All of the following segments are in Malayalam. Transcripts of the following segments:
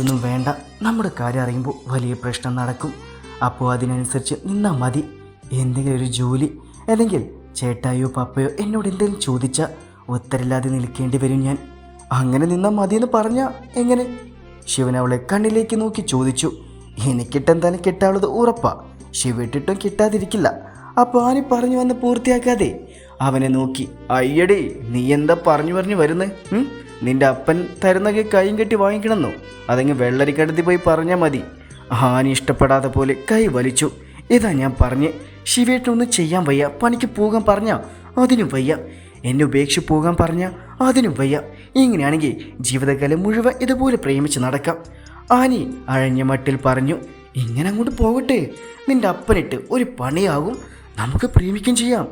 അതൊന്നും വേണ്ട. നമ്മുടെ കാര്യം അറിയുമ്പോൾ വലിയ പ്രശ്നം നടക്കും. അപ്പോൾ അതിനനുസരിച്ച് നിന്നാൽ മതി. എന്തെങ്കിലും ഒരു ജോലി അല്ലെങ്കിൽ ചേട്ടായോ പപ്പയോ എന്നോട് എന്തെങ്കിലും ചോദിച്ചാൽ ഉത്തരില്ലാതെ നിൽക്കേണ്ടി വരും ഞാൻ. അങ്ങനെ നിന്നാൽ മതിയെന്ന് പറഞ്ഞാൽ എങ്ങനെ? ശിവൻ അവളെ കണ്ണിലേക്ക് നോക്കി ചോദിച്ചു. എനിക്കിട്ടെന്തായാലും കിട്ടാനുള്ളത് ഉറപ്പാ. ശിവിട്ടിട്ടും കിട്ടാതിരിക്കില്ല. അപ്പോൾ ആനി പറഞ്ഞു വന്ന് പൂർത്തിയാക്കാതെ അവനെ നോക്കി. അയ്യടേ നീ എന്താ പറഞ്ഞു പറഞ്ഞു വരുന്നേ? നിന്റെ അപ്പൻ തരുന്നൊക്കെ കൈയും കെട്ടി വാങ്ങിക്കണമെന്നോ അതങ്ങ് വെള്ളരിക്കടത്തി പോയി പറഞ്ഞാൽ മതി. ആനി ഇഷ്ടപ്പെടാതെ പോലെ കൈ വലിച്ചു. ഇതാ ഞാൻ പറഞ്ഞ് ശിവേട്ടനൊന്നും ചെയ്യാൻ വയ്യ. പണിക്ക് പോകാൻ പറഞ്ഞ അതിനും വയ്യ. എന്നെ ഉപേക്ഷിച്ച് പോകാൻ പറഞ്ഞ അതിനും വയ്യ. ഇങ്ങനെയാണെങ്കിൽ ജീവിതകാലം മുഴുവൻ ഇതുപോലെ പ്രേമിച്ച് നടക്കാം. ആനി അഴഞ്ഞ മട്ടിൽ പറഞ്ഞു ഇങ്ങനെ അങ്ങോട്ട് പോകട്ടെ. നിന്റെ അപ്പനിട്ട് ഒരു പണിയാകും. നമുക്ക് പ്രേമിക്കുകയും ചെയ്യാം.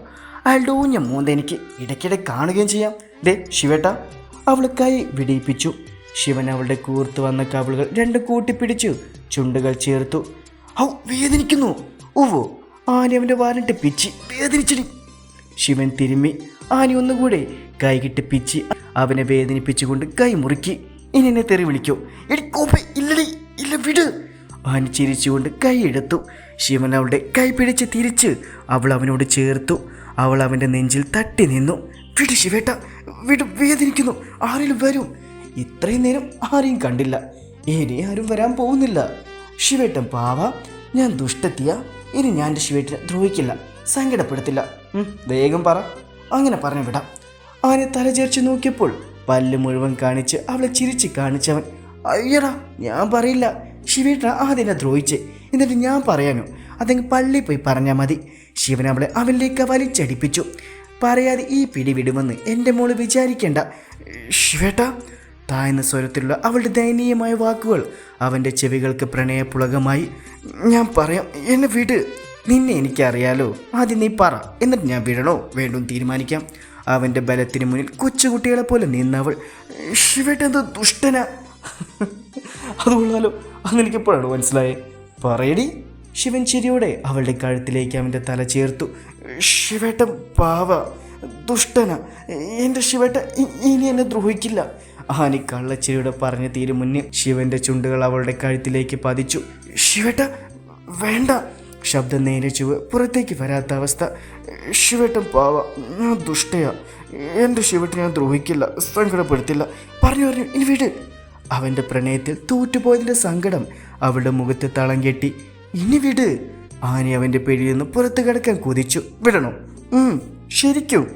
അയാളുടെ ഊഞ്ഞ മൂന്ത എനിക്ക് ഇടയ്ക്കിടെ കാണുകയും ചെയ്യാം. ദേ ശിവേട്ട അവൾ കൈ വിടിയിപ്പിച്ചു. ശിവൻ അവളുടെ കൂർത്തു വന്ന കവിളുകൾ രണ്ട് കൂട്ടിപ്പിടിച്ചു ചുണ്ടുകൾ ചേർത്തു. ഔ വേദനിക്കുന്നു. ഓവോ ആനി അവന്റെ വാലിട്ട് പിച്ചി. വേദനിച്ചിരി ശിവൻ തിരുമ്മി. ആനി ഒന്നുകൂടെ കൈകിട്ട് പിച്ചി. അവനെ വേദനിപ്പിച്ചുകൊണ്ട് കൈ മുറുക്കി. ഇനി എന്നെ തെറി വിളിക്കൂ. എടി കോപ്പ ഇല്ലടി ഇല്ല വിട്. ആനി ചിരിച്ചുകൊണ്ട് കൈ എടുത്തു. ശിവൻ അവളുടെ കൈ പിടിച്ച് തിരിച്ച് അവൾ അവനോട് ചേർത്തു. അവൾ അവന്റെ നെഞ്ചിൽ തട്ടി നിന്നു. വിട് ശിവേട്ട. വിട് വേദനിക്കുന്നു. ആരെങ്കിലും വരും. ഇത്രയും നേരം ആരെയും കണ്ടില്ല. ഇനി ആരും വരാൻ പോകുന്നില്ല. ശിവേട്ടൻ പാവ. ഞാൻ ദുഷ്ടത്തിയ. ഇനി ഞാൻ എന്റെ ശിവേട്ടനെ ദ്രോഹിക്കില്ല. സങ്കടപ്പെടുത്തില്ല. വേഗം പറ. അങ്ങനെ പറഞ്ഞു വിടാം. അവനെ തലചേർച്ച് നോക്കിയപ്പോൾ പല്ല് മുഴുവൻ കാണിച്ച് അവളെ ചിരിച്ച് കാണിച്ചവൻ അയ്യടാ ഞാൻ പറയില്ല. ശിവേട്ട ആദ്യം ദ്രോഹിച്ച്. എന്നിട്ട് ഞാൻ പറയാനോ? അതെങ്കിൽ പള്ളിയിൽ പോയി പറഞ്ഞാൽ മതി. ശിവൻ അവളെ അവനിലേക്ക് വലിച്ചടിപ്പിച്ചു. പറയാതെ ഈ പിടി വിടുമെന്ന് എന്റെ മോൾ വിചാരിക്കേണ്ട. ശിവേട്ട താഴ്ന്ന സ്വരത്തിലുള്ള അവളുടെ ദയനീയമായ വാക്കുകൾ അവന്റെ ചെവികൾക്ക് പ്രണയപുളകമായി ഞാൻ പറയാം എന്നെ വിട്. നിന്നെ എനിക്കറിയാലോ. ആദ്യം നീ പറ എന്നിട്ട് ഞാൻ വിടണോ? വേണ്ടും തീരുമാനിക്കാം. അവന്റെ ബലത്തിന് മുന്നിൽ കൊച്ചുകുട്ടികളെ പോലെ നിന്നവൾ ശിവേട്ട എന്തോ ദുഷ്ടന. അതുകൊള്ളാലോ അങ്ങനെ എനിക്കെപ്പോഴാണ് മനസ്സിലായേ. പറയടി. ശിവൻ ചിരിയോടെ അവളുടെ കഴുത്തിലേക്ക് അവന്റെ തല ചേർത്തു. ശിവേട്ടൻ പാവ ദുഷ്ടന. എന്റെ ശിവേട്ട ഇനി എന്നെ ദ്രോഹിക്കില്ല. ആനി കള്ളച്ചിരിയുടെ പറഞ്ഞു തീരു മുന്നേ ശിവന്റെ ചുണ്ടുകൾ അവളുടെ കഴുത്തിലേക്ക് പതിച്ചു. ശിവേട്ട വേണ്ട. ശബ്ദം നേരെ ചുവ പുറത്തേക്ക് വരാത്ത അവസ്ഥ. ശിവേട്ടൻ പാവ ഞാൻ ദുഷ്ടയാ. എന്റെ ശിവേട്ടനെ ഞാൻ ദ്രോഹിക്കില്ല സങ്കടപ്പെടുത്തില്ല. പറഞ്ഞു പറഞ്ഞു ഇനി വീട്. അവന്റെ പ്രണയത്തിൽ തോറ്റുപോയതിന്റെ സങ്കടം അവളുടെ മുഖത്ത് തളം കെട്ടി. ഇനി വിട്. ആനി അവന്റെ പേടിയിൽ നിന്ന് പുറത്ത് കിടക്കാൻ കുതിച്ചു. വിടണോ? ശരിക്കും.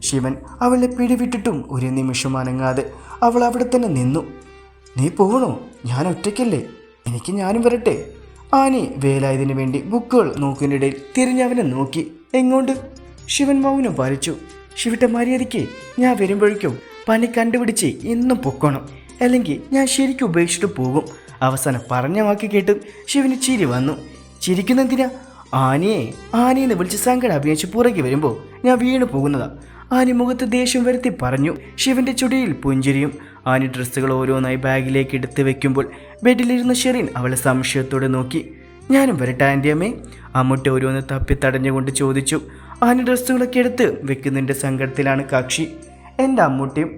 ശിവൻ അവളെ പിടിവിട്ടിട്ടും ഒരു നിമിഷം അനങ്ങാതെ അവൾ അവിടെ തന്നെ നിന്നു. നീ പോകണോ ഞാൻ ഒറ്റയ്ക്കല്ലേ? എനിക്ക് ഞാനും വരട്ടെ. ആനി വേലായതിന് വേണ്ടി ബുക്കുകൾ നോക്കുന്നതിനിടയിൽ തിരിഞ്ഞവനെ നോക്കി. എങ്ങോട്ട്? ശിവൻ മൗനം പാലിച്ചു. ശിവന്റെ മര്യാദയ്ക്ക് ഞാൻ വരുമ്പോഴേക്കും പനി കണ്ടുപിടിച്ച് ഇന്നും പൊക്കണം. അല്ലെങ്കിൽ ഞാൻ ശരിക്കും ഉപേക്ഷിച്ചിട്ട് പോകും. അവസാനം പറഞ്ഞ വാക്ക് കേട്ട് ശിവന് ചിരി വന്നു. ചിരിക്കുന്നെന്തിനാ ആനയെ ആനയെന്ന് വിളിച്ച് സങ്കടം അഭിനയിച്ച് പുറകെ വരുമ്പോൾ ഞാൻ വീണു പോകുന്നതാ. ആനി മുഖത്ത് ദേഷ്യം വരുത്തി പറഞ്ഞു ശിവന്റെ ചുടിയിൽ പുഞ്ചിരിയും. ആനി ഡ്രസ്സുകൾ ഓരോന്നായി ബാഗിലേക്ക് എടുത്ത് വെക്കുമ്പോൾ ബെഡിലിരുന്ന ഷെറിൻ അവളെ സംശയത്തോടെ നോക്കി. ഞാനും വരട്ടെ ആന്റെ അമ്മേ. അമ്മൂട്ടി ഓരോന്ന് തപ്പി തടഞ്ഞുകൊണ്ട് ചോദിച്ചു. ആനി ഡ്രസ്സുകളൊക്കെ എടുത്ത് വെക്കുന്നതിന്റെ സങ്കടത്തിലാണ് കക്ഷി. എന്റെ അമ്മൂട്ടിയും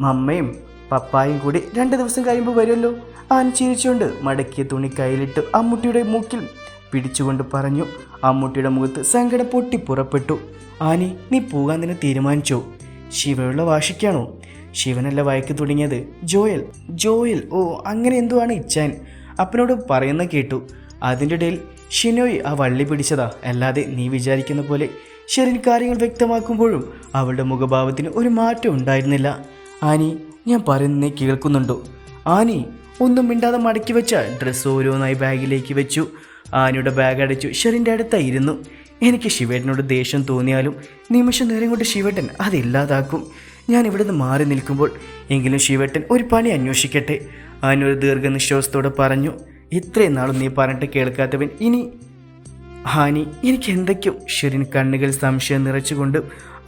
മമ്മയും പപ്പായും കൂടി രണ്ട് ദിവസം കഴിയുമ്പോൾ വരുമല്ലോ. ആൻ ചിരിച്ചുകൊണ്ട് മടക്കിയ തുണി കയ്യിലിട്ട് അമ്മൂട്ടിയുടെ മൂക്കിൽ പിടിച്ചുകൊണ്ട് പറഞ്ഞു അമ്മൂട്ടിയുടെ മുഖത്ത് സങ്കടം പൊട്ടി പുറപ്പെട്ടു. ആനി നീ പോകാൻ തന്നെ തീരുമാനിച്ചോ. ശിവയുള്ള വാശിക്കാണോ? ശിവനല്ല വയക്ക് തുടങ്ങിയത്. ജോയൽ ജോയൽ ഓ അങ്ങനെ എന്തോ ആണ് ഇച്ചാൻ അപ്പനോട് പറയുന്ന കേട്ടു. അതിന്റെ ഇടയിൽ ഷിനോയ് ആ വള്ളി പിടിച്ചതാ. അല്ലാതെ നീ വിചാരിക്കുന്ന പോലെ ഷെറിൻ കാര്യങ്ങൾ വ്യക്തമാക്കുമ്പോഴും അവളുടെ മുഖഭാവത്തിന് ഒരു മാറ്റം ഉണ്ടായിരുന്നില്ല. ആനി ഞാൻ പറയുന്നേ കേൾക്കുന്നുണ്ടോ. ആനി ഒന്നും മിണ്ടാതെ മടക്കി വെച്ച ഡ്രസ്സ് ഓരോന്നായി ബാഗിലേക്ക് വെച്ചു. ആനയുടെ ബാഗ് അടച്ചു ഷെറിന്റെ അടുത്തായിരുന്നു. എനിക്ക് ശിവേട്ടനോട് ദേഷ്യം തോന്നിയാലും നിമിഷം നേരം കൊണ്ട് ശിവേട്ടൻ അതില്ലാതാക്കും ഞാൻ ഇവിടുന്ന് മാറി നിൽക്കുമ്പോൾ എങ്കിലും ശിവേട്ടൻ ഒരു പണി അന്വേഷിക്കട്ടെ. ആനൊരു ദീർഘനിശ്വാസത്തോടെ പറഞ്ഞു ഇത്രയും നാളും നീ പറഞ്ഞിട്ട് കേൾക്കാത്തവൻ ഇനി ഹാനി എനിക്ക് എന്തൊക്കെയോ. ഷെറിൻ കണ്ണുകൾ സംശയം നിറച്ചുകൊണ്ട്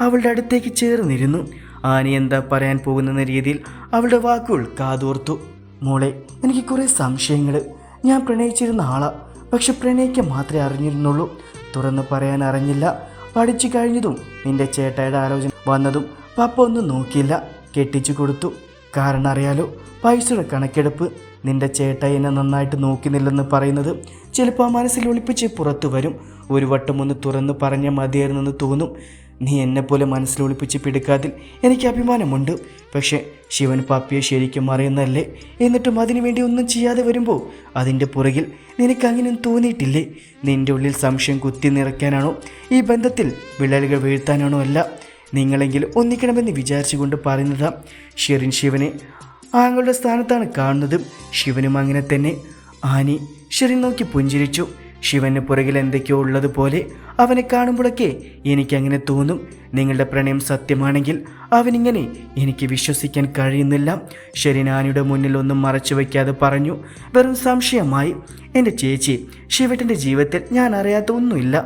അവളുടെ അടുത്തേക്ക് ചേർന്നിരുന്നു. ആനി എന്താ പറയാൻ പോകുന്നെന്ന രീതിയിൽ അവളുടെ വാക്കുകൾ കാതോർത്തു. മോളെ എനിക്ക് കുറേ സംശയങ്ങൾ ഞാൻ പ്രണയിച്ചിരുന്ന ആളാ. പക്ഷെ പ്രണയിക്കാൻ മാത്രമേ അറിഞ്ഞിരുന്നുള്ളൂ. തുറന്ന് പറയാൻ അറിഞ്ഞില്ല. പഠിച്ചു കഴിഞ്ഞതും നിന്റെ ചേട്ടായുടെ ആലോചന വന്നതും പപ്പ ഒന്നും നോക്കിയില്ല. കെട്ടിച്ചു കൊടുത്തു. കാരണം അറിയാലോ പൈസയുടെ കണക്കെടുപ്പ്. നിന്റെ ചേട്ട എന്നെ നന്നായിട്ട് നോക്കുന്നില്ലെന്ന് പറയുന്നത് ചിലപ്പോൾ ആ മനസ്സിൽ ഒളിപ്പിച്ച് പുറത്തു വരും. ഒരു വട്ടം ഒന്ന് തുറന്ന് പറഞ്ഞ മതിയായിരുന്നെന്ന് തോന്നും. നീ എന്നെപ്പോലെ മനസ്സിൽ ഒളിപ്പിച്ച് പിടുക്കാതിൽ എനിക്ക് അഭിമാനമുണ്ട്. പക്ഷേ ശിവൻ പാപ്പിയെ ശരിക്കും അറിയുന്നല്ലേ എന്നിട്ടും അതിനു വേണ്ടി ഒന്നും ചെയ്യാതെ വരുമ്പോൾ അതിന്റെ പുറകിൽ നിനക്കങ്ങനെ തോന്നിയിട്ടില്ലേ? നിന്റെ ഉള്ളിൽ സംശയം കുത്തി നിറയ്ക്കാനാണോ? ഈ ബന്ധത്തിൽ വിള്ളലുകൾ വീഴ്ത്താനാണോ അല്ല? നിങ്ങളെങ്കിലും ഒന്നിക്കണമെന്ന് വിചാരിച്ചുകൊണ്ട് പറയുന്നതാ ഷെറിൻ ശിവനെ. ആങ്ങളുടെ സ്ഥാനത്താണ് കാണുന്നത് ശിവനും അങ്ങനെ തന്നെ. ആനി ഷെറിൻ നോക്കി പുഞ്ചിരിച്ചു. ശിവന് പുറകിൽ എന്തൊക്കെയോ ഉള്ളതുപോലെ അവനെ കാണുമ്പോഴൊക്കെ എനിക്കങ്ങനെ തോന്നും. നിങ്ങളുടെ പ്രണയം സത്യമാണെങ്കിൽ അവനിങ്ങനെ എനിക്ക് വിശ്വസിക്കാൻ കഴിയുന്നില്ല. ശരിനാനിയുടെ മുന്നിൽ ഒന്നും മറച്ചു വയ്ക്കാതെ പറഞ്ഞു വെറും സംശയമായി. എന്റെ ചേച്ചി ശിവട്ടന്റെ ജീവിതത്തിൽ ഞാൻ അറിയാത്ത ഒന്നുമില്ല.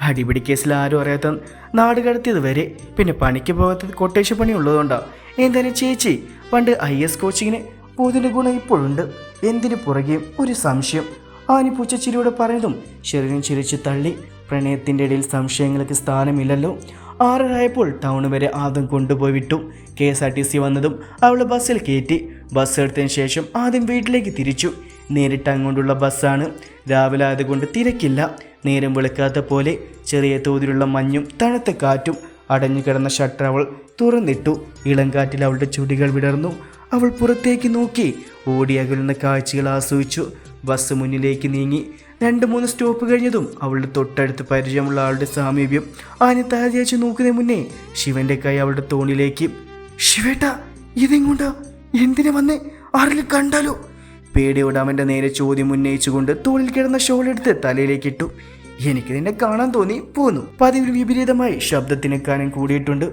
അടിപിടി കേസിൽ ആരും അറിയാത്ത നാട് കടത്തിയത് വരെ. പിന്നെ പണിക്ക് പോകാത്ത കൊട്ടേഷൻ പണി ഉള്ളതുകൊണ്ടാണ് എന്തായാലും ചേച്ചി പണ്ട് ഐ എസ് കോച്ചിങ്ങിന് പോതിന്റെ ഗുണം ഇപ്പോഴുണ്ട്. എന്തിനു പുറകെയും ഒരു സംശയം. ആനി പൂച്ചച്ചിരിയോടെ പറഞ്ഞതും ശരീരം ചിരിച്ചു തള്ളി. പ്രണയത്തിന്റെ ഇടയിൽ സംശയങ്ങൾക്ക് സ്ഥാനമില്ലല്ലോ. ആറരായപ്പോൾ ടൗൺ വരെ ആദ്യം കൊണ്ടുപോയി വിട്ടു. K S R T C വന്നതും അവൾ ബസ്സിൽ കയറ്റി. ബസ് എടുത്തതിന് ശേഷം ആദ്യം വീട്ടിലേക്ക് തിരിച്ചു. നേരിട്ട് അങ്ങോട്ടുള്ള ബസ്സാണ്. രാവിലെ ആയതുകൊണ്ട് തിരക്കില്ല. നേരം വെളുക്കാത്ത പോലെ ചെറിയ തോതിലുള്ള മഞ്ഞും തണുത്ത കാറ്റും അടഞ്ഞു കിടന്ന ഷട്ടർ അവൾ തുറന്നിട്ടു. ഇളം കാറ്റിൽ അവളുടെ ചുടികൾ വിടർന്നു. അവൾ പുറത്തേക്ക് നോക്കി. ഓടിയകലുന്ന കാഴ്ചകൾ ആസ്വദിച്ചു. ബസ് മുന്നിലേക്ക് നീങ്ങി. രണ്ട് മൂന്ന് സ്റ്റോപ്പ് കഴിഞ്ഞതും അവളുടെ തൊട്ടടുത്ത് പരിചയമുള്ള ആളുടെ സാമീപ്യം ആനെ താഴേച്ച് നോക്കുന്നതിന് മുന്നേ ശിവന്റെ കൈ അവളുടെ തോണിലേക്ക് ശിവേട്ട ഇതെങ്ങോട്ടാ? എന്തിനു വന്നേ? ആരെങ്കിലും കണ്ടാലോ? പേടിയോട് അവന്റെ നേരെ ചോദ്യം ഉന്നയിച്ചുകൊണ്ട് തോളിൽ കിടന്ന ഷോൾ എടുത്ത് തലയിലേക്ക് ഇട്ടു. എനിക്ക് നിന്നെ കാണാൻ തോന്നി. പോന്നു. പതിവിൽ വിപരീതമായി ശബ്ദത്തിന് കാനം കൂടിയിട്ടുണ്ട്.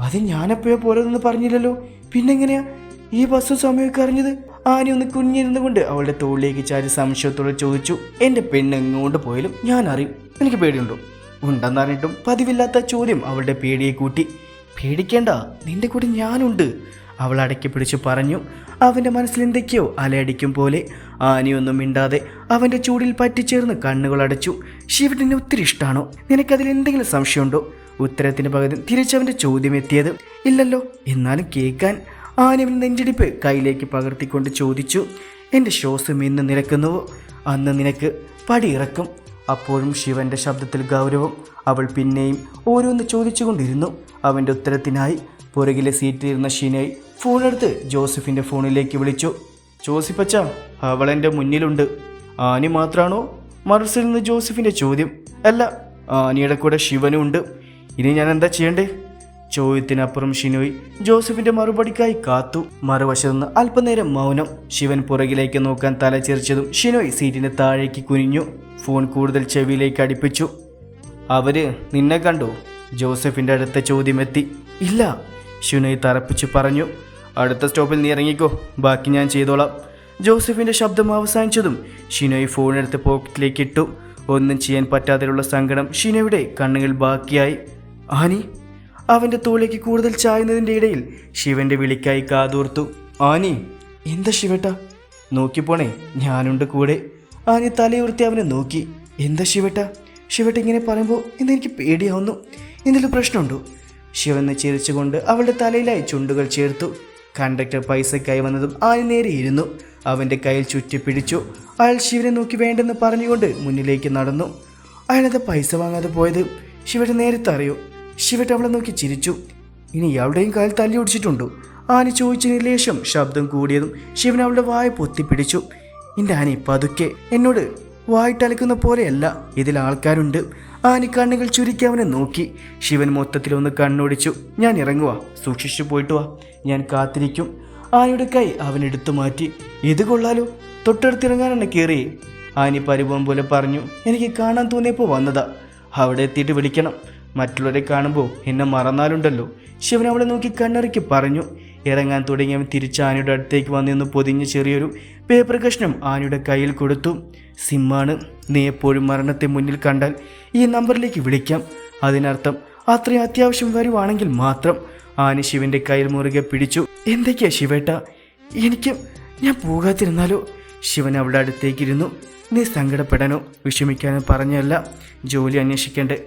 അത് ഞാനെപ്പോഴോ പോലെ പറഞ്ഞില്ലല്ലോ. പിന്നെങ്ങനെയാ? ഈ ബസ് സമയമൊക്കെ അറിഞ്ഞത്? ആനി ഒന്ന് കുഞ്ഞിരുന്നു കൊണ്ട് അവളുടെ തോളിലേക്ക് ചാരി സംശയത്തോടെ ചോദിച്ചു എന്റെ പെണ്ണ് എങ്ങോട്ട് പോയാലും ഞാൻ അറിയും. എനിക്ക് പേടിയുണ്ടോ? ഉണ്ടെന്നറിഞ്ഞിട്ടും പതിവില്ലാത്ത ചോദ്യം അവളുടെ പേടിയെ കൂട്ടി പേടിക്കേണ്ട നിന്റെ കൂടെ ഞാനുണ്ട്. അവൾ അടക്കി പിടിച്ച് പറഞ്ഞു അവന്റെ മനസ്സിൽ എന്തൊക്കെയോ അലയടിക്കും പോലെ. ആനയൊന്നും മിണ്ടാതെ അവന്റെ ചൂടിൽ പറ്റിച്ചേർന്ന് കണ്ണുകൾ അടച്ചു ശിവട്ടിനെ ഒത്തിരി ഇഷ്ടമാണോ നിനക്കതിൽ എന്തെങ്കിലും സംശയമുണ്ടോ? ഉത്തരത്തിന് പകരം തിരിച്ചവന്റെ ചോദ്യം എത്തിയത് ഇല്ലല്ലോ എന്നാലും കേൾക്കാൻ ആനവൻ നെഞ്ചിടിപ്പ് കയ്യിലേക്ക് പകർത്തിക്കൊണ്ട് ചോദിച്ചു എന്റെ ശ്വാസം എന്ന് നിരക്കുന്നുവോ അന്ന് നിനക്ക് പടിയിറക്കും. അപ്പോഴും ശിവന്റെ ശബ്ദത്തിൽ ഗൗരവം അവൾ പിന്നെയും ഓരോന്ന് ചോദിച്ചുകൊണ്ടിരുന്നു. അവന്റെ ഉത്തരത്തിനായി പുറകിലെ സീറ്റിലിരുന്ന ഷീനയെ ഫോണെടുത്ത് ജോസഫിന്റെ ഫോണിലേക്ക് വിളിച്ചു അവൾ എന്റെ മുന്നിലുണ്ട്. ആനി മാത്രാണോ മറുസിൽ നിന്ന് ജോസഫിന്റെ ചോദ്യം? അല്ല ആനിയുടെ കൂടെ ശിവനും ഉണ്ട് ഇനി ഞാൻ എന്താ ചെയ്യണ്ടേ? ചോദ്യത്തിനപ്പുറം ഷിനോയ് ജോസഫിന്റെ മറുപടിക്കായി കാത്തു. മറുവശത്തു നിന്ന് അല്പനേരം മൗനം. ശിവൻ പുറകിലേക്ക് നോക്കാൻ തലചെറിച്ചതും ഷിനോയ് സീറ്റിന് താഴേക്ക് കുനിഞ്ഞു. ഫോൺ കൂടുതൽ ചെവിയിലേക്ക് അടുപ്പിച്ചു. അവർ നിന്നെ കണ്ടു? ജോസഫിന്റെ അടുത്ത ചോദ്യമെത്തി. ഇല്ല ഷിനോയ് തറപ്പിച്ചു പറഞ്ഞു. അടുത്ത സ്റ്റോപ്പിൽ നീ ഇറങ്ങിക്കോ. ബാക്കി ഞാൻ ചെയ്തോളാം. ജോസഫിന്റെ ശബ്ദം അവസാനിച്ചതും ഷിനോയ് ഫോണെടുത്ത് പോക്കറ്റിലേക്ക് ഇട്ടു. ഒന്നും ചെയ്യാൻ പറ്റാതെയുള്ള സങ്കടം ഷിനോയുടെ കണ്ണുകൾ ബാക്കിയായി. ആനി അവന്റെ തോളിലേക്ക് കൂടുതൽ ചായുന്നതിന്റെ ഇടയിൽ ശിവന്റെ വിളിക്കായി കാതോർത്തു ആനി എന്താ ശിവട്ട? നോക്കിപ്പോണേ ഞാനുണ്ട് കൂടെ. ആനി തലയുർത്തി അവനെ നോക്കി എന്താ ശിവട്ട? ശിവട്ട ഇങ്ങനെ പറയുമ്പോൾ ഇന്നെനിക്ക് പേടിയാവുന്നു എന്തെങ്കിലും പ്രശ്നമുണ്ടോ? ശിവനെ ചിരിച്ചുകൊണ്ട് അവളുടെ തലയിലായി ചുണ്ടുകൾ ചേർത്തു. കണ്ടക്ടർ പൈസ വന്നതും ആനി നേരെ ഇരുന്നു. അവന്റെ കയ്യിൽ ചുറ്റിപ്പിടിച്ചു അയാൾ ശിവനെ നോക്കി വേണ്ടെന്ന് പറഞ്ഞുകൊണ്ട് മുന്നിലേക്ക് നടന്നു. അയാളത് പൈസ വാങ്ങാതെ പോയത്? ശിവട്ട് നേരത്തെ അറിയോ? ശിവട്ട് അവളെ നോക്കി ചിരിച്ചു. ഇനി ഇയാളുടെയും കാലിൽ തല്ലി ഒടിച്ചിട്ടുണ്ടോ ആന ചോദിച്ചതിന് ലേശം ശബ്ദം കൂടിയതും ശിവൻ അവളുടെ വായ പൊത്തിപ്പിടിച്ചു. എന്റെ ആനി പതുക്കെ എന്നോട് വായിട്ടലക്കുന്ന പോലെയല്ല. ഇതിൽ ആൾക്കാരുണ്ട്. ആന കണ്ണുകൾ ചുരുക്കി അവനെ നോക്കി. ശിവൻ മൊത്തത്തിൽ ഒന്ന് കണ്ണോടിച്ചു. ഞാൻ ഇറങ്ങുക സൂക്ഷിച്ചു പോയിട്ട് വാ. ഞാൻ കാത്തിരിക്കും. ആനയുടെ കൈ അവൻ എടുത്തു മാറ്റി. ഇത് കൊള്ളാലോ. തൊട്ടടുത്തിറങ്ങാനാണ് കയറി ആനി പരിഭവം പോലെ പറഞ്ഞു. എനിക്ക് കാണാൻ തോന്നിയപ്പോൾ വന്നതാ. അവിടെ എത്തിയിട്ട് വിളിക്കണം. മറ്റുള്ളവരെ കാണുമ്പോൾ എന്നെ മറന്നാലുണ്ടല്ലോ. ശിവൻ അവളെ നോക്കി കണ്ണിറക്കി പറഞ്ഞു ഇറങ്ങാൻ തുടങ്ങിയവൻ തിരിച്ച് ആനയുടെ അടുത്തേക്ക് വന്നിരുന്ന് പൊതിഞ്ഞ ചെറിയൊരു പേപ്പർ കഷ്ണം ആനയുടെ കയ്യിൽ കൊടുത്തു. സിമ്മാണ് നീ എപ്പോഴും മരണത്തെ മുന്നിൽ കണ്ടാൽ ഈ നമ്പറിലേക്ക് വിളിക്കാം. അതിനർത്ഥം അത്രയും അത്യാവശ്യം വരുവാണെങ്കിൽ മാത്രം. ആന ശിവന്റെ കയ്യിൽ മുറുകെ പിടിച്ചു എന്തൊക്കെയാ ശിവേട്ട? എനിക്ക് ഞാൻ പോകാതിരുന്നാലോ? ശിവൻ അവളുടെ അടുത്തേക്കിരുന്നു നീ സങ്കടപ്പെടാനോ വിഷമിക്കാനോ പറഞ്ഞല്ല. ജോലി അന്വേഷിക്കണ്ടേ.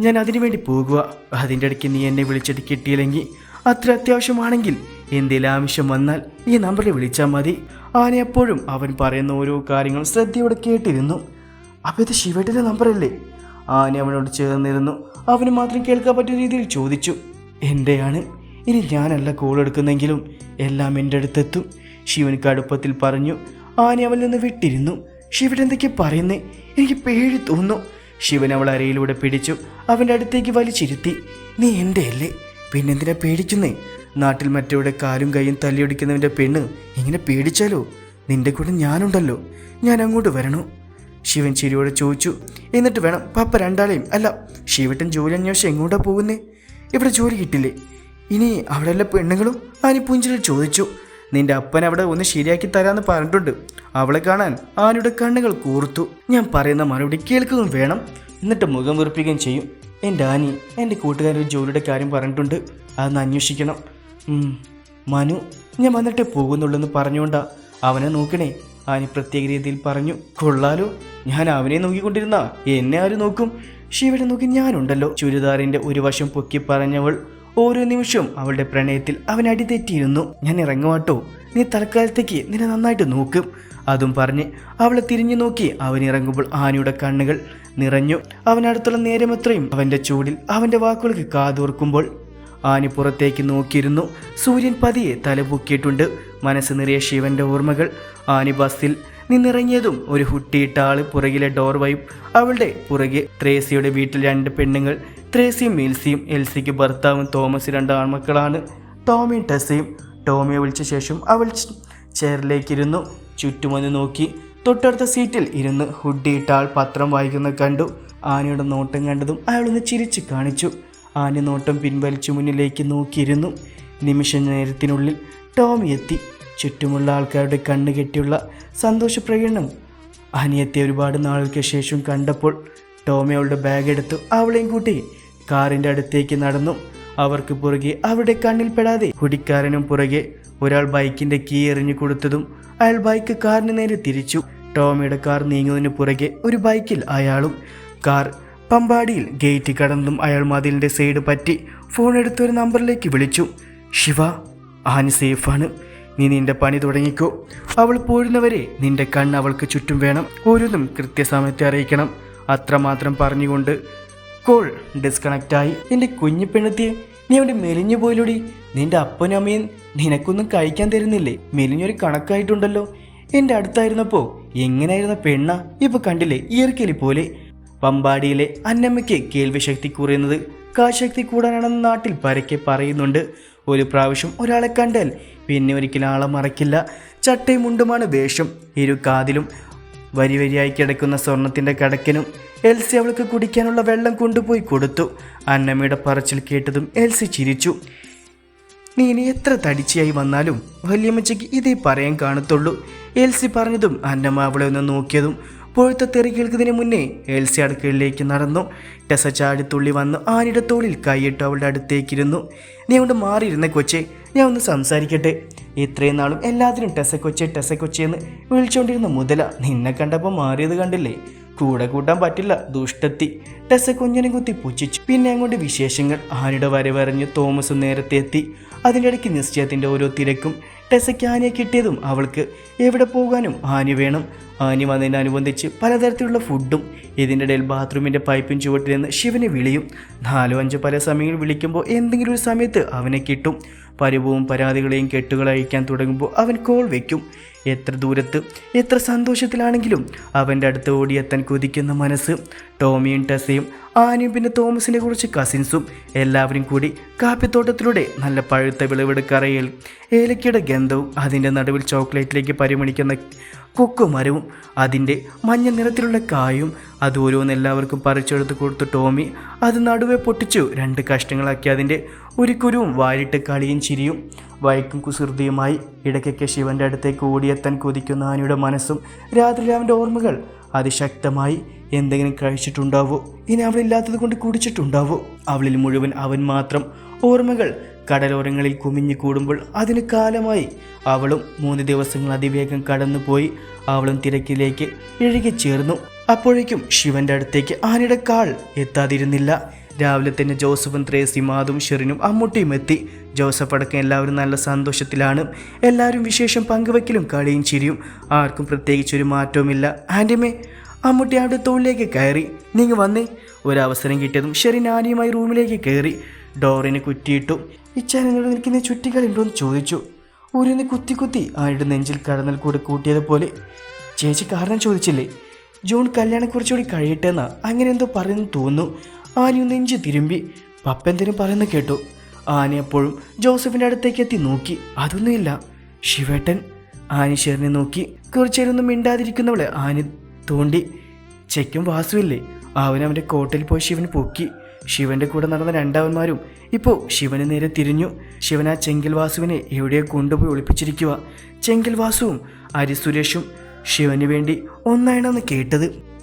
ഞാൻ അതിനുവേണ്ടി പോകുക അതിന്റെ ഇടയ്ക്ക് നീ എന്നെ വിളിച്ചിട്ട് കിട്ടിയില്ലെങ്കിൽ അത്ര അത്യാവശ്യമാണെങ്കിൽ എന്തെങ്കിലും ആവശ്യം വന്നാൽ ഈ നമ്പറിൽ വിളിച്ചാൽ മതി. ആനെ എപ്പോഴും അവൻ പറയുന്ന ഓരോ കാര്യങ്ങളും ശ്രദ്ധയോടെ കേട്ടിരുന്നു. അപ്പോൾ ഇത് ശിവേട്ടന്റെ നമ്പറല്ലേ? ആന അവനോട് ചേർന്നിരുന്നു. അവന് മാത്രം കേൾക്കാൻ പറ്റിയ രീതിയിൽ ചോദിച്ചു. എന്റെയാണ് ഇനി ഞാനല്ല കോൾ എടുക്കുന്നെങ്കിലും എല്ലാം എന്റെ അടുത്തെത്തും. ശിവൻ കടുപ്പത്തിൽ പറഞ്ഞു. ആന അവനിൽ നിന്ന് വിട്ടിരുന്നു. ശിവൻ എന്തൊക്കെ പറയുന്നത് എനിക്ക് പേടി തോന്നുന്നു. ശിവൻ അവൾ അരയിലൂടെ പിടിച്ചു അവന്റെ അടുത്തേക്ക് വലിച്ചിരുത്തി. നീ എന്റെ അല്ലേ പിന്നെന്തിനാ പേടിക്കുന്നേ നാട്ടിൽ മറ്റവിടെ കാലും കൈയും തല്ലിയൊടിക്കുന്നവന്റെ പെണ്ണ് ഇങ്ങനെ പേടിച്ചാലോ? നിന്റെ കൂടെ ഞാനുണ്ടല്ലോ. ഞാൻ അങ്ങോട്ട് വരണോ. ശിവൻ ചിരിയോടെ ചോദിച്ചു. എന്നിട്ട് വേണം പാപ്പ രണ്ടാളെയും അല്ല ശിവട്ടൻ ജോലി അന്വേഷിച്ച് എങ്ങോട്ടാ പോകുന്നേ? ഇവിടെ ജോലി കിട്ടില്ലേ? ഇനി അവിടെ എല്ലാ പെണ്ണുങ്ങളും? ആനി പുഞ്ചിരിൽ ചോദിച്ചു. നിന്റെ അപ്പൻ അവിടെ ഒന്ന് ശരിയാക്കി തരാന്ന് പറഞ്ഞിട്ടുണ്ട്. അവളെ കാണാൻ ആനയുടെ കണ്ണുകൾ കൂർത്തു. ഞാൻ പറയുന്ന മറുപടി കേൾക്കുകയും വേണം. എന്നിട്ട് മുഖം വെറുപ്പിക്കുകയും ചെയ്യും. എന്റെ ആനി എന്റെ കൂട്ടുകാരൻ ഒരു ജോലിയുടെ കാര്യം പറഞ്ഞിട്ടുണ്ട്. അതൊന്ന് അന്വേഷിക്കണം. മനു ഞാൻ വന്നിട്ടേ പോകുന്നുള്ളെന്ന് പറഞ്ഞുകൊണ്ടാ അവനെ നോക്കണേ. ആനി പ്രത്യേക രീതിയിൽ പറഞ്ഞു കൊള്ളാലോ ഞാൻ അവനെ നോക്കിക്കൊണ്ടിരുന്ന. എന്നെ ആര് നോക്കും? ശിവനെ നോക്കി ഞാനുണ്ടല്ലോ. ചുരിദാറിന്റെ ഒരു വശം പൊക്കി പറഞ്ഞവൾ ഓരോ നിമിഷവും അവളുടെ പ്രണയത്തിൽ അവൻ അടിതെറ്റിയിരുന്നു ഞാൻ ഇറങ്ങുവാട്ടോ. നീ തൽക്കാലത്തേക്ക് നിന്നെ നന്നായിട്ട് നോക്കും. അതും പറഞ്ഞ് അവളെ തിരിഞ്ഞു നോക്കി അവൻ ഇറങ്ങുമ്പോൾ ആനയുടെ കണ്ണുകൾ നിറഞ്ഞു. അവനടുത്തുള്ള നേരമത്രയും അവന്റെ ചൂടിൽ അവന്റെ വാക്കുകൾക്ക് കാതോർക്കുമ്പോൾ ആനി പുറത്തേക്ക് നോക്കിയിരുന്നു. സൂര്യൻ പതിയെ തലപൊക്കിയിട്ടുണ്ട് മനസ്സ് നിറയെ ശിവന്റെ ഓർമ്മകൾ. ആനി ബസ്സിൽ നിന്നിറങ്ങിയതും ഒരു ഹുട്ടിയിട്ട ആൾ പുറകിലെ ഡോർ വൈപ്പ് അവളുടെ പുറകെ ത്രേസിയുടെ വീട്ടിൽ രണ്ട് പെണ്ണുങ്ങൾ ത്രേസിയും മിൽസിയും എൽസിക്ക് ഭർത്താവും തോമസ് രണ്ട് ആൺമക്കളാണ്. ടോമിയും ടെസയും ടോമിയെ വിളിച്ച ശേഷം അവൾ ചെയറിലേക്കിരുന്നു. ചുറ്റുമൊന്ന് നോക്കി തൊട്ടടുത്ത സീറ്റിൽ ഇരുന്ന് ഹുഡിയിട്ട ആൾ പത്രം വായിക്കുന്ന കണ്ടു. ആനയുടെ നോട്ടം കണ്ടതും അയാളൊന്ന് ചിരിച്ചു കാണിച്ചു. ആന നോട്ടം പിൻവലിച്ചു മുന്നിലേക്ക് നോക്കിയിരുന്നു. നിമിഷ നേരത്തിനുള്ളിൽ ടോമി എത്തി. ചുറ്റുമുള്ള ആൾക്കാരുടെ കണ്ണ് കെട്ടിയുള്ള സന്തോഷ പ്രകടനം. അനിയത്തെ ഒരുപാട് നാളുകൾക്ക് ശേഷം കണ്ടപ്പോൾ ടോമി അവളുടെ ബാഗ് എടുത്തു അവളെയും കൂട്ടി. കാറിന്റെ അടുത്തേക്ക് നടന്നു. അവർക്ക് പുറകെ അവരുടെ കണ്ണിൽ പെടാതെ. കുടിക്കാരനും പുറകെ ഒരാൾ ബൈക്കിന്റെ കീ എറിഞ്ഞു കൊടുത്തതും അയാൾ ബൈക്ക് കാറിന് നേരെ തിരിച്ചു. ടോമിയുടെ കാർ നീങ്ങുന്നതിന് പുറകെ ഒരു ബൈക്കിൽ അയാളും കാർ പമ്പാടിയിൽ ഗേറ്റ് കടന്നതും അയാൾ മതിലിന്റെ സൈഡ് പറ്റി ഫോൺ എടുത്ത് ഒരു നമ്പറിലേക്ക് വിളിച്ചു. ശിവ ആന് സേഫാണ് നീ നിന്റെ പണി തുടങ്ങിക്കോ. അവൾ പോരുന്നവരെ നിന്റെ കണ്ണ് അവൾക്ക് ചുറ്റും വേണം. ഓരോന്നും കൃത്യസമയത്ത് അറിയിക്കണം. അത്രമാത്രം പറഞ്ഞുകൊണ്ട് കോൾ ഡിസ്കണക്റ്റ് ആയി എന്റെ കുഞ്ഞു പെണ്ണത്തിയെ നീ അവിടെ മെലിഞ്ഞു പോയിലൂടി നിന്റെ അപ്പനും അമ്മയും നിനക്കൊന്നും കഴിക്കാൻ തരുന്നില്ലേ? മെലിഞ്ഞൊരു കണക്കായിട്ടുണ്ടല്ലോ. എന്റെ അടുത്തായിരുന്നപ്പോൾ എങ്ങനെയായിരുന്ന പെണ്ണ? ഇപ്പൊ കണ്ടില്ലേ ഈർക്കലി പോലെ. പമ്പാടിയിലെ അന്നമ്മയ്ക്ക് കേൾവിശക്തി കുറയുന്നത് കാശക്തി കൂടാനാണെന്ന് നാട്ടിൽ പരക്കെ പറയുന്നുണ്ട്. ഒരു പ്രാവശ്യം ഒരാളെ കണ്ടാൽ പിന്നെ ഒരിക്കലും ആളെ മറക്കില്ല. ചട്ടയും മുണ്ടുമാണ് വേഷം. ഇരു കാതിലും വരി വരിയായി കിടക്കുന്ന സ്വർണത്തിന്റെ കടക്കനും എൽസി അവൾക്ക് കുടിക്കാനുള്ള വെള്ളം കൊണ്ടുപോയി കൊടുത്തു. അന്നമ്മയുടെ പറച്ചിൽ കേട്ടതും എൽസി ചിരിച്ചു. നീ ഇനി എത്ര തടിച്ചയായി വന്നാലും വല്യമ്മച്ചയ്ക്ക് ഇതേ പറയാൻ കാണത്തുള്ളൂ എൽസി പറഞ്ഞതും അന്നമ്മ അവളെ ഒന്ന് നോക്കിയതും പൊഴുത്ത തെറി കേൾക്കുന്നതിന് മുന്നേ എൽസി അടുക്കളയിലേക്ക് നടന്നു. ടെസ ചാടിത്തുള്ളി വന്ന് ആനയുടെ തോളിൽ കൈയിട്ട് അവളുടെ അടുത്തേക്കിരുന്നു. നീ കൊണ്ട് മാറിയിരുന്ന കൊച്ചെ ഞാൻ ഒന്ന് സംസാരിക്കട്ടെ. ഇത്രയും നാളും എല്ലാത്തിനും ടെസ കൊച്ചെ ടെസ കൊച്ചെ എന്ന് വിളിച്ചുകൊണ്ടിരുന്ന മുതല നിന്നെ കണ്ടപ്പോൾ മാറിയത് കണ്ടില്ലേ? കൂടെ കൂട്ടാൻ പറ്റില്ല ദുഷ്ടത്തി. ടെസ കുഞ്ഞിനെ കുത്തി പുച്ഛിച്ചു. പിന്നെ അങ്ങോട്ട് വിശേഷങ്ങൾ ആരുടെ വരവറിഞ്ഞ് തോമസ് നേരത്തെ എത്തി. അതിന്റെ ഇടയ്ക്ക് നിശ്ചയത്തിന്റെ ഓരോ തിരക്കും. ടെസയ്ക്ക് ആനയെ കിട്ടിയതും അവൾക്ക് എവിടെ പോകാനും ആനി വേണം. ആനി വന്നതിനനുബന്ധിച്ച് പലതരത്തിലുള്ള ഫുഡും ഇതിന്റെ ഇടയിൽ ബാത്റൂമിന്റെ പൈപ്പും ചുവട്ടിൽ നിന്ന് ശിവനെ വിളിയും. നാലോ അഞ്ചോ പല സമയങ്ങളിൽ വിളിക്കുമ്പോൾ എന്തെങ്കിലും ഒരു സമയത്ത് അവനെ കിട്ടും. പരിവവും പരാതികളെയും കെട്ടുകൾ അയക്കാൻ തുടങ്ങുമ്പോൾ അവൻ കോൾ വയ്ക്കും എത്ര ദൂരത്ത് എത്ര സന്തോഷത്തിലാണെങ്കിലും അവന്റെ അടുത്ത് ഓടിയെത്താൻ കൊതിക്കുന്ന മനസ്സ് ടോമിയും ടെസയും ആനയും പിന്നെ തോമസിനെ കുറിച്ച് കസിൻസും എല്ലാവരും കൂടി കാപ്പിത്തോട്ടത്തിലൂടെ നല്ല പഴുത്ത വിളവെടുക്കറയിൽ ഏലക്കയുടെ ഗന്ധവും അതിന്റെ നടുവിൽ ചോക്ലേറ്റിലേക്ക് പരിമണിക്കുന്ന കൊക്കുമരവും അതിന്റെ മഞ്ഞ നിറത്തിലുള്ള കായും അത് ഓരോന്ന് എല്ലാവർക്കും പറിച്ചെടുത്ത് കൊടുത്തു ടോമി. അത് നടുവെ പൊട്ടിച്ചു. രണ്ട് കഷ്ണങ്ങളാക്കി അതിന്റെ ഒരു കുരുവും വാരിട്ട് കളിയും ചിരിയും. വയക്കും കുസൃതിയുമായി ഇടയ്ക്കൊക്കെ ശിവന്റെ അടുത്തേക്ക് ഓടിയെത്താൻ കൊതിക്കുന്ന ആനയുടെ മനസ്സും രാത്രി അവന്റെ ഓർമ്മകൾ അതിശക്തമായി എന്തെങ്കിലും കഴിച്ചിട്ടുണ്ടാവോ? ഇനി അവളില്ലാത്തത് കൊണ്ട് കുടിച്ചിട്ടുണ്ടാവോ? അവളിൽ മുഴുവൻ അവൻ മാത്രം ഓർമ്മകൾ കടലോരങ്ങളിൽ കുമിഞ്ഞു കൂടുമ്പോൾ അതിന് കാലമായി അവളും മൂന്ന് ദിവസങ്ങൾ അതിവേഗം കടന്നുപോയി. അവളും തിരക്കിലേക്ക് ഇഴുകിച്ചേർന്നു അപ്പോഴേക്കും ശിവന്റെ അടുത്തേക്ക് ആനയുടെ കാൾ എത്താതിരുന്നില്ല. രാവിലെ തന്നെ ജോസഫും ത്രേസി മാതും ഷെറിനും അമ്മൂട്ടിയും എത്തി. ജോസഫ് അടക്കം എല്ലാവരും നല്ല സന്തോഷത്തിലാണ്. എല്ലാവരും വിശേഷം പങ്കുവെക്കലും കളിയും ചിരിയും. ആർക്കും പ്രത്യേകിച്ചൊരു മാറ്റവുമില്ല. ആന്റിമേ അമ്മൂട്ടി അവിടെ തോളിലേക്ക് കയറി. നിങ്ങൾ വന്നേ. ഒരവസരം കിട്ടിയതും ഷെറിൻ ആനിയുമായി റൂമിലേക്ക് കയറി. ഡോറിന് കുറ്റിയിട്ടു. ഇച്ചാനോട് നിൽക്കുന്ന ചുറ്റികളുണ്ടോ എന്ന് ചോദിച്ചു. ഊരിന്ന് കുത്തി കുത്തി ആരുടെ നെഞ്ചിൽ കടന്നൽ കൂടെ കൂട്ടിയതുപോലെ. ചേച്ചി കാരണം ചോദിച്ചില്ലേ? ജോൺ കല്യാണം കുറച്ചുകൂടി കഴിയട്ടെ എന്നാ അങ്ങനെ എന്തോ പറയുന്നു തോന്നുന്നു. ആനയും നെഞ്ച് തിരുമ്പി. പപ്പ എന്തിനും പറയുന്ന കേട്ടു. ആന എപ്പോഴും ജോസഫിന്റെ അടുത്തേക്ക് എത്തി നോക്കി. അതൊന്നുമില്ല. ശിവേട്ടൻ. ആനി ഷെറിനെ നോക്കി. കുറച്ചേരൊന്നും മിണ്ടാതിരിക്കുന്നവളെ ആനി തോണ്ടി. ചെക്കും വാസുവില്ലേ? അവൻ അവന്റെ കോട്ടയിൽ പോയി ശിവൻ പൊക്കി. ശിവന്റെ കൂടെ നടന്ന രണ്ടാവന്മാരും ഇപ്പോൾ ശിവന് നേരെ തിരിഞ്ഞു. ശിവൻ ആ ചെങ്കിൽ വാസുവിനെ എവിടെ കൊണ്ടുപോയി ഒളിപ്പിച്ചിരിക്കുക ചെങ്കിൽ വാസുവും അരി സുരേഷും ശിവന് വേണ്ടി ഒന്നായിട്ടാണ് കേട്ടത്.